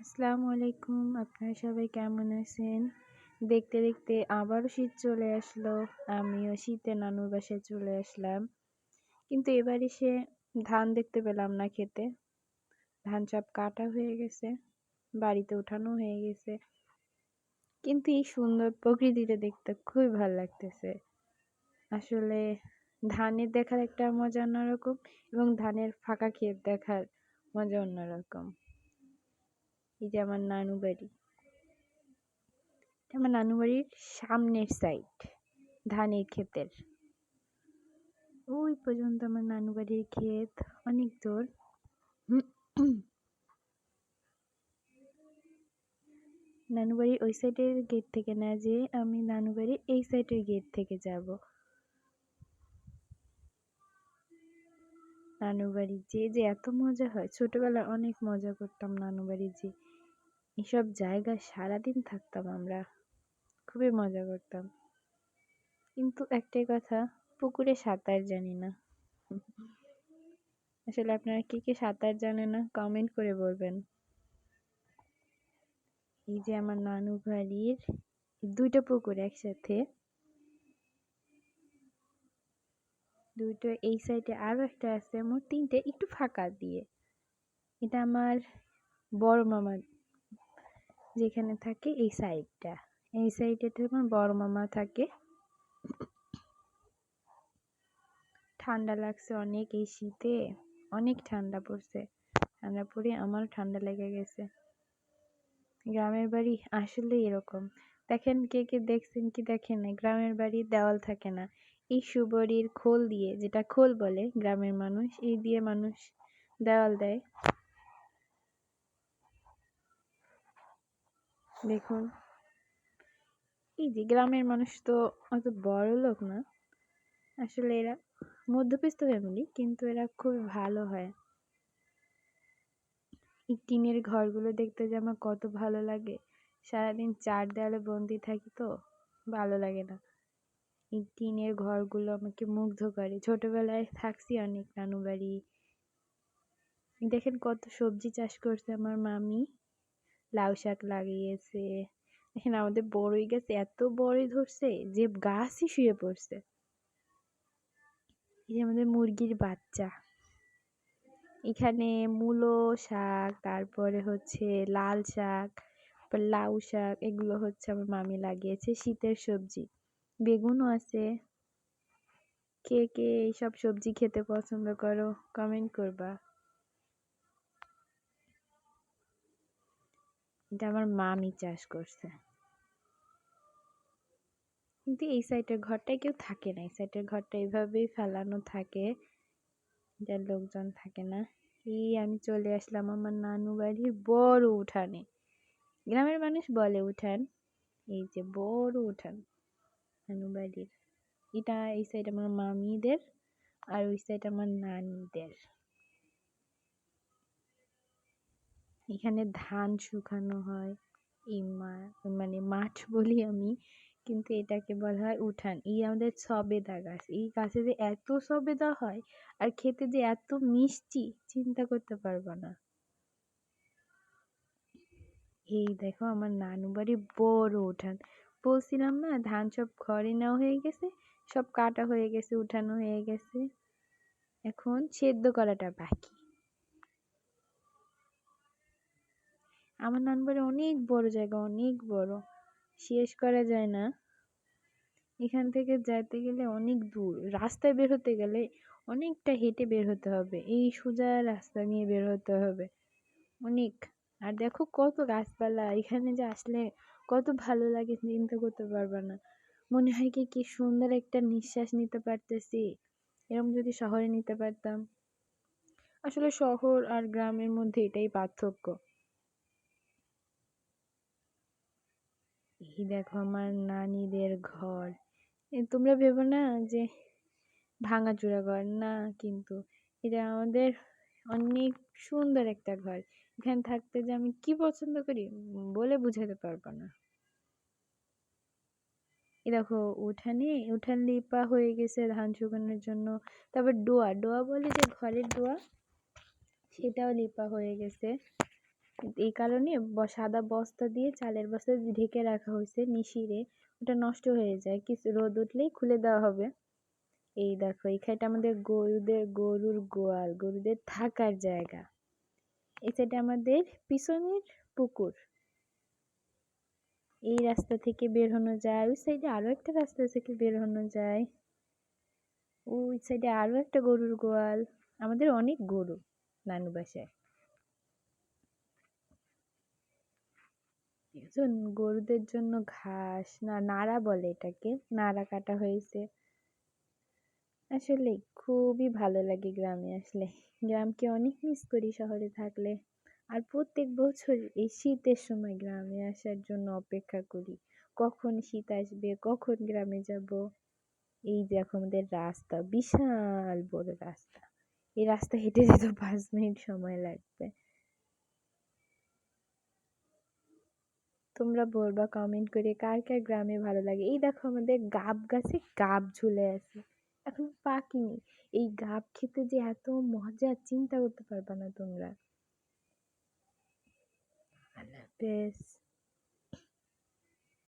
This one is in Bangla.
আসসালামু আলাইকুম। আপনারা সবাই কেমন আছেন? দেখতে দেখতে আবারও শীত চলে আসলো। আমিও শীতে নানুর বাসায় চলে আসলাম। কিন্তু এবার এসে ধান দেখতে পেলাম না খেতে। ধান সব কাটা হয়ে গেছে, বাড়িতে উঠানো হয়ে গেছে। কিন্তু এই সুন্দর প্রকৃতিটা দেখতে খুবই ভালো লাগতেছে। আসলে ধানের দেখার একটা মজা অন্যরকম এবং ধানের ফাঁকা ক্ষেত দেখার মজা অন্যরকম। এই যে আমার নানু বাড়ি। আমার নানু বাড়ির সামনের সাইড ধানের ক্ষেতের। ওই পর্যন্ত আমার নানু বাড়ির ক্ষেত, অনেক দূর। নানু বাড়ির ওই সাইডের গেট থেকে না যে আমি নানু বাড়ির এই সাইডের গেট থেকে যাব। নানু বাড়ি যে যে এত মজা হয়। ছোটবেলায় অনেক মজা করতাম নানু বাড়ি যে এসব জায়গায় সারাদিন থাকতাম আমরা। খুবই মজা করতাম। কিন্তু একটাই কথা, পুকুরে সাঁতার জানি না। আসলে আপনারা কে কে সাঁতার জানে না কমেন্ট করে বলবেন। এই যে আমার নানু বাড়ির দুইটা পুকুর একসাথে। দুটো এই সাইডে আরও একটা আছে, মোট তিনটে, একটু ফাঁকা দিয়ে। এটা আমার বড় মামার, যেখানে থাকে এই সাইডটা। এই সাইডেতে আমার বড় মামা থাকে। ঠান্ডা লাগছে অনেক এই শীতে, অনেক ঠান্ডা পড়ছে। ঠান্ডা পড়ে আমারও ঠান্ডা লেগে গেছে। গ্রামের বাড়ি আসলে এরকম। দেখেন কে কে দেখছেন কি দেখেন না গ্রামের বাড়ির দেওয়াল থাকে না। এই সুবরির খোল দিয়ে, যেটা খোল বলে গ্রামের মানুষ, এই দিয়ে মানুষ দেওয়াল দেয়। দেখুন, এই যে গ্রামের মানুষ তো অত বড় লোক না। আসলে এরা মধ্যবিত্ত ফ্যামিলি কিন্তু এরা খুব ভালো হয়। এই টিনের ঘরগুলো দেখতে যে আমার কত ভালো লাগে। সারাদিন চার দেয়ালে বন্দি থাকি তো ভালো লাগে না। এই টিনের ঘরগুলো আমাকে মুগ্ধ করে। ছোটবেলায় থাকছি অনেক নানু বাড়ি। দেখেন কত সবজি চাষ করছে আমার মামি। লাউ শাক লাগিয়েছে। দেখেন আমাদের বড়ই গাছ, এত বড়ই ধরছে যে গাছই শুয়ে পড়ছে। এই যে আমাদের মুরগির বাচ্চা। এখানে মূলো শাক, তারপরে হচ্ছে লাল শাক লাউ শাক, এগুলো হচ্ছে আমার মামি লাগিয়েছে শীতের সবজি। বেগুনও আছে। কে কে এইসব সবজি খেতে পছন্দ করো কমেন্ট করবা। এটা আমার মামি চাষ করছে। কিন্তু এই সাইডের ঘরটায় কেউ থাকে না। এই সাইডের ঘরটা এইভাবেই ফেলানো থাকে যার লোকজন থাকে না। এই আমি চলে আসলাম আমার নানু বাড়ির বড় উঠানে। গ্রামের মানুষ বলে উঠান, এই যে বড় উঠান। নানু বাড়ির। এটা এই সাইড আমার মামিদের আর ওই সাইড আমার নানিদের। এখানে ধান শুকানো হয়, এই মানে মাঠ বলি আমি, কিন্তু এটাকে বলা হয় উঠান। এই আমাদের সবেদা গাছ। এই গাছে যে এত সবেদা হয় আর খেতে যে এত মিষ্টি, চিন্তা করতে পারব না। এই দেখো আমার নানু বাড়ি বড় উঠান। বলছিলাম না, ধান সব ঘরে নেওয়া হয়ে গেছে, সব কাটা হয়ে গেছে, উঠানো হয়ে গেছে। এখন সেদ্ধ করাটা বাকি। আমার নানবাড়ি অনেক বড় জায়গা, অনেক বড়। শেষ করা যায় না। এখান থেকে যেতে গেলে অনেক দূর। রাস্তায় বের হতে গেলে অনেকটা হেঁটে বের হতে হবে। এই সোজা রাস্তা নিয়ে বের হতে হবে। অনেক। আর দেখো কত গাছপালা, এখানে যে আসলে কত ভালো লাগে, চিন্তা করতে পারবা না। মনে হয় কি কি সুন্দর একটা নিঃশ্বাস নিতে পারতেছি। এরকম যদি শহরে নিতে পারতাম। আসলে শহর আর গ্রামের মধ্যে এটাই পার্থক্য। এই দেখো আমার নানিদের ঘর। তোমরা ভেবো না যে ভাঙাচোরা ঘর। না, কিন্তু এটা আমাদের অনেক সুন্দর একটা ঘর। এখানে থাকতে যে আমি কি পছন্দ করি বলে বুঝাতে পারব না। এই দেখো, উঠানে, উঠান লিপা হয়ে গেছে ধান শুকানোর জন্য। তারপর ডোয়া ডোয়া বলে যে ঘরের ডোয়া, সেটাও লিপা হয়ে গেছে। এই কারণে সাদা বস্তা দিয়ে চালের বস্তা ঢেকে রাখা হয়েছে নিশিরে। ওটা নষ্ট হয়ে যায়, কিছু রোদ উঠলেই খুলে দেওয়া হবে। এই দেখো এখানটা আমাদের গরুদের, গরুর গোয়াল, গরুদের থাকার জায়গা। এই সাইডে আমাদের পিছনের পুকুর। এই রাস্তা থেকে বের হনো যায়। ওই সাইডে আরও একটা রাস্তা থেকে বের হনো যায়। ওই সাইডে আরও একটা গরুর গোয়াল। আমাদের অনেক গরু নানু বাসায়। গরুদের জন্য ঘাস, না, নাড়া বলে এটাকে। নাড়া কাটা হয়েছে। আসলে খুবই ভালো লাগে গ্রামে আসলে। গ্রামকে অনেক মিস করি শহরে থাকলে। আর প্রত্যেক বছর এই শীতের সময় গ্রামে আসার জন্য অপেক্ষা করি। কখন শীত আসবে, কখন গ্রামে যাব? এই দেখো আমাদের রাস্তা, বিশাল বড় রাস্তা। এই রাস্তা হেঁটে যেতে পাঁচ মিনিট সময় লাগবে। তোমরা বলবা কমেন্ট করে কার কার গ্রামে ভালো লাগে? এই দেখো আমাদের গাব গাছে গাব ঝুলে আছে। এখন পাকিনি। এই গাব খেতে যে এত মজা চিন্তা করতে পারবা না তোমরা। আল্লাহ